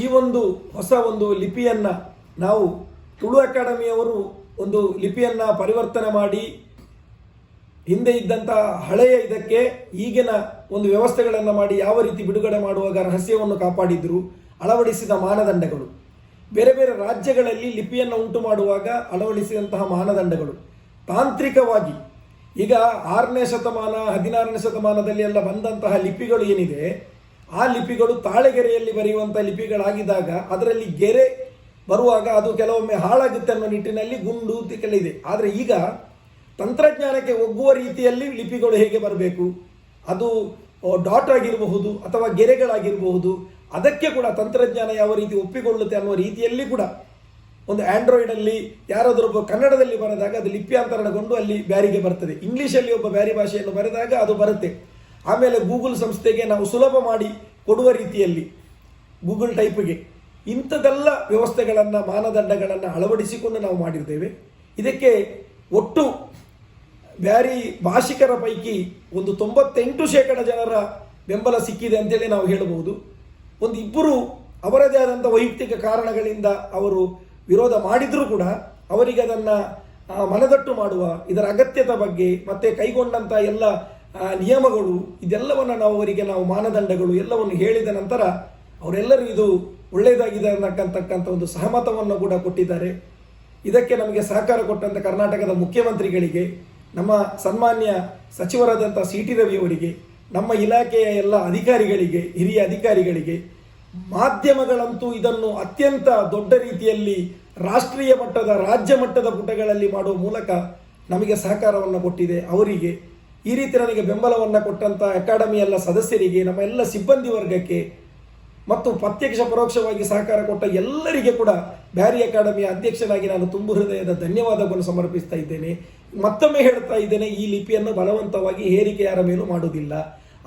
ಈ ಒಂದು ಹೊಸ ಒಂದು ಲಿಪಿಯನ್ನು ನಾವು ತುಳು ಅಕಾಡೆಮಿಯವರು ಒಂದು ಲಿಪಿಯನ್ನು ಪರಿವರ್ತನೆ ಮಾಡಿ ಹಿಂದೆ ಇದ್ದಂತಹ ಹಳೆಯ ಇದಕ್ಕೆ ಈಗಿನ ಒಂದು ವ್ಯವಸ್ಥೆಗಳನ್ನು ಮಾಡಿ ಯಾವ ರೀತಿ ಬಿಡುಗಡೆ ಮಾಡುವಾಗ ರಹಸ್ಯವನ್ನು ಕಾಪಾಡಿದ್ರು, ಅಳವಡಿಸಿದ ಮಾನದಂಡಗಳು. ಬೇರೆ ಬೇರೆ ರಾಜ್ಯಗಳಲ್ಲಿ ಲಿಪಿಯನ್ನು ಉಂಟು ಮಾಡುವಾಗ ಅಳವಡಿಸಿದಂತಹ ಮಾನದಂಡಗಳು. ತಾಂತ್ರಿಕವಾಗಿ ಈಗ ಆರನೇ ಶತಮಾನ, ಹದಿನಾರನೇ ಶತಮಾನದಲ್ಲಿ ಎಲ್ಲ ಬಂದಂತಹ ಲಿಪಿಗಳು ಏನಿದೆ ಆ ಲಿಪಿಗಳು ತಾಳೆಗೆರೆಯಲ್ಲಿ ಬರೆಯುವಂಥ ಲಿಪಿಗಳಾಗಿದ್ದಾಗ ಅದರಲ್ಲಿ ಗೆರೆ ಬರುವಾಗ ಅದು ಕೆಲವೊಮ್ಮೆ ಹಾಳಾಗುತ್ತೆ ಅನ್ನೋ ನಿಟ್ಟಿನಲ್ಲಿ ಗುಂಡು ಇದೆ ಆದರೆ ಈಗ ತಂತ್ರಜ್ಞಾನಕ್ಕೆ ಒಗ್ಗುವ ರೀತಿಯಲ್ಲಿ ಲಿಪಿಗಳು ಹೇಗೆ ಬರಬೇಕು? ಅದು ಡಾಟ್ ಆಗಿರಬಹುದು ಅಥವಾ ಗೆರೆಗಳಾಗಿರಬಹುದು. ಅದಕ್ಕೆ ಕೂಡ ತಂತ್ರಜ್ಞಾನ ಯಾವ ರೀತಿ ಒಪ್ಪಿಕೊಳ್ಳುತ್ತೆ ಅನ್ನುವ ರೀತಿಯಲ್ಲಿ ಕೂಡ ಒಂದು ಆಂಡ್ರಾಯ್ಡಲ್ಲಿ ಯಾರಾದರೂ ಒಬ್ಬ ಕನ್ನಡದಲ್ಲಿ ಬರೆದಾಗ ಅದು ಲಿಪ್ಯಾಂತರಣಗೊಂಡು ಅಲ್ಲಿ ಬ್ಯಾರಿಗೆ ಬರ್ತದೆ. ಇಂಗ್ಲೀಷಲ್ಲಿ ಒಬ್ಬ ಬ್ಯಾರಿ ಭಾಷೆಯನ್ನು ಬರೆದಾಗ ಅದು ಬರುತ್ತೆ. ಆಮೇಲೆ ಗೂಗಲ್ ಸಂಸ್ಥೆಗೆ ನಾವು ಸುಲಭ ಮಾಡಿ ಕೊಡುವ ರೀತಿಯಲ್ಲಿ ಗೂಗಲ್ ಟೈಪ್ಗೆ ಇಂಥದೆಲ್ಲ ವ್ಯವಸ್ಥೆಗಳನ್ನು, ಮಾನದಂಡಗಳನ್ನು ಅಳವಡಿಸಿಕೊಂಡು ನಾವು ಮಾಡಿರ್ತೇವೆ. ಇದಕ್ಕೆ ಒಟ್ಟು ಬ್ಯಾರಿ ಭಾಷಿಕರ ಪೈಕಿ ಒಂದು ತೊಂಬತ್ತೆಂಟು ಶೇಕಡ ಜನರ ಬೆಂಬಲ ಸಿಕ್ಕಿದೆ ಅಂತೇಳಿ ನಾವು ಹೇಳಬಹುದು. ಒಂದು ಇಬ್ಬರು ಅವರದೇ ಆದಂಥ ವೈಯಕ್ತಿಕ ಕಾರಣಗಳಿಂದ ಅವರು ವಿರೋಧ ಮಾಡಿದರೂ ಕೂಡ ಅವರಿಗೆ ಅದನ್ನು ಮನದಟ್ಟು ಮಾಡುವ, ಇದರ ಅಗತ್ಯದ ಬಗ್ಗೆ ಮತ್ತೆ ಕೈಗೊಂಡಂಥ ಎಲ್ಲ ಆ, ನಿಯಮಗಳು ಇದೆಲ್ಲವನ್ನು ನಾವು ಅವರಿಗೆ ನಾವು ಮಾನದಂಡಗಳು ಎಲ್ಲವನ್ನು ಹೇಳಿದ ನಂತರ ಅವರೆಲ್ಲರೂ ಇದು ಒಳ್ಳೆಯದಾಗಿದೆ ಅನ್ನಕ್ಕಂತಕ್ಕಂಥ ಒಂದು ಸಹಮತವನ್ನು ಕೂಡ ಕೊಟ್ಟಿದ್ದಾರೆ. ಇದಕ್ಕೆ ನಮಗೆ ಸಹಕಾರ ಕೊಟ್ಟಂಥ ಕರ್ನಾಟಕದ ಮುಖ್ಯಮಂತ್ರಿಗಳಿಗೆ ನಮ್ಮ ಸನ್ಮಾನ್ಯ ಸಚಿವರಾದಂಥ ಸಿ ಟಿ ರವಿ ಅವರಿಗೆ ನಮ್ಮ ಇಲಾಖೆಯ ಎಲ್ಲ ಅಧಿಕಾರಿಗಳಿಗೆ ಹಿರಿಯ ಅಧಿಕಾರಿಗಳಿಗೆ ಮಾಧ್ಯಮಗಳಂತೂ ಇದನ್ನು ಅತ್ಯಂತ ದೊಡ್ಡ ರೀತಿಯಲ್ಲಿ ರಾಷ್ಟ್ರೀಯ ಮಟ್ಟದ ರಾಜ್ಯ ಮಟ್ಟದ ಪುಟಗಳಲ್ಲಿ ಮಾಡುವ ಮೂಲಕ ನಮಗೆ ಸಹಕಾರವನ್ನು ಕೊಟ್ಟಿದೆ ಅವರಿಗೆ. ಈ ರೀತಿ ನನಗೆ ಬೆಂಬಲವನ್ನು ಕೊಟ್ಟಂಥ ಅಕಾಡೆಮಿ ಎಲ್ಲ ಸದಸ್ಯರಿಗೆ, ನಮ್ಮ ಎಲ್ಲ ಸಿಬ್ಬಂದಿ ವರ್ಗಕ್ಕೆ ಮತ್ತು ಪ್ರತ್ಯಕ್ಷ ಪರೋಕ್ಷವಾಗಿ ಸಹಕಾರ ಕೊಟ್ಟ ಎಲ್ಲರಿಗೆ ಕೂಡ ಬ್ಯಾರಿ ಅಕಾಡೆಮಿಯ ಅಧ್ಯಕ್ಷನಾಗಿ ನಾನು ತುಂಬು ಹೃದಯದ ಧನ್ಯವಾದವನ್ನು ಸಮರ್ಪಿಸ್ತಾ ಇದ್ದೇನೆ. ಮತ್ತೊಮ್ಮೆ ಹೇಳ್ತಾ ಇದ್ದೇನೆ, ಈ ಲಿಪಿಯನ್ನು ಬಲವಂತವಾಗಿ ಹೇರಿಕೆ ಯಾರ ಮೇಲೂ ಮಾಡುವುದಿಲ್ಲ.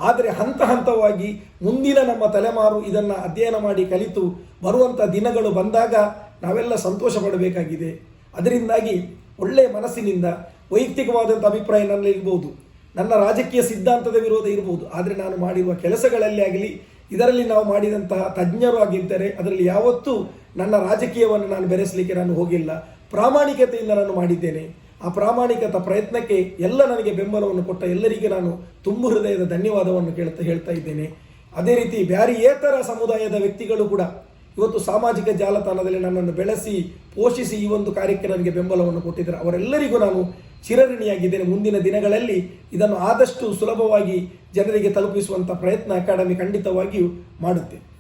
ಆದರೆ ಹಂತ ಹಂತವಾಗಿ ಮುಂದಿನ ನಮ್ಮ ತಲೆಮಾರು ಇದನ್ನು ಅಧ್ಯಯನ ಮಾಡಿ ಕಲಿತು ಬರುವಂಥ ದಿನಗಳು ಬಂದಾಗ ನಾವೆಲ್ಲ ಸಂತೋಷ ಪಡಬೇಕಾಗಿದೆ ಅದರಿಂದಾಗಿ ಒಳ್ಳೆಯ ಮನಸ್ಸಿನಿಂದ ವೈಯಕ್ತಿಕವಾದಂಥ ಅಭಿಪ್ರಾಯ ನನ್ನಲ್ಲಿ ಇರ್ಬೋದು ನನ್ನ ರಾಜಕೀಯ ಸಿದ್ಧಾಂತದ ವಿರೋಧ ಇರಬಹುದು. ಆದರೆ ನಾನು ಮಾಡಿರುವ ಕೆಲಸಗಳಲ್ಲಿ ಆಗಲಿ, ಇದರಲ್ಲಿ ನಾವು ಮಾಡಿದಂತಹ ತಜ್ಞರು ಆಗಿದ್ದರೆ ಅದರಲ್ಲಿ ಯಾವತ್ತೂ ನನ್ನ ರಾಜಕೀಯವನ್ನು ನಾನು ಬೆರೆಸಲಿಕ್ಕೆ ನಾನು ಹೋಗಿಲ್ಲ. ಪ್ರಾಮಾಣಿಕತೆಯಿಂದ ನಾನು ಮಾಡಿದ್ದೇನೆ. ಆ ಪ್ರಾಮಾಣಿಕತಾ ಪ್ರಯತ್ನಕ್ಕೆ ಎಲ್ಲ ನನಗೆ ಬೆಂಬಲವನ್ನು ಕೊಟ್ಟ ಎಲ್ಲರಿಗೆ ನಾನು ತುಂಬು ಹೃದಯದ ಧನ್ಯವಾದವನ್ನು ಕೇಳ್ತಾ ಹೇಳ್ತಾ ಇದ್ದೇನೆ. ಅದೇ ರೀತಿ ಬ್ಯಾರಿಯೇತರ ಸಮುದಾಯದ ವ್ಯಕ್ತಿಗಳು ಕೂಡ ಇವತ್ತು ಸಾಮಾಜಿಕ ಜಾಲತಾಣದಲ್ಲಿ ನನ್ನನ್ನು ಬೆಳೆಸಿ, ಪೋಷಿಸಿ ಈ ಒಂದು ಕಾರ್ಯಕ್ಕೆ ನನಗೆ ಬೆಂಬಲವನ್ನು ಕೊಟ್ಟಿದ್ದಾರೆ. ಅವರೆಲ್ಲರಿಗೂ ನಾನು ಚಿರಋಣಿಯಾಗಿದ್ದೇನೆ ಮುಂದಿನ ದಿನಗಳಲ್ಲಿ ಇದನ್ನು ಆದಷ್ಟು ಸುಲಭವಾಗಿ ಜನರಿಗೆ ತಲುಪಿಸುವಂಥ ಪ್ರಯತ್ನ ಅಕಾಡೆಮಿ ಖಂಡಿತವಾಗಿಯೂ ಮಾಡುತ್ತೆ.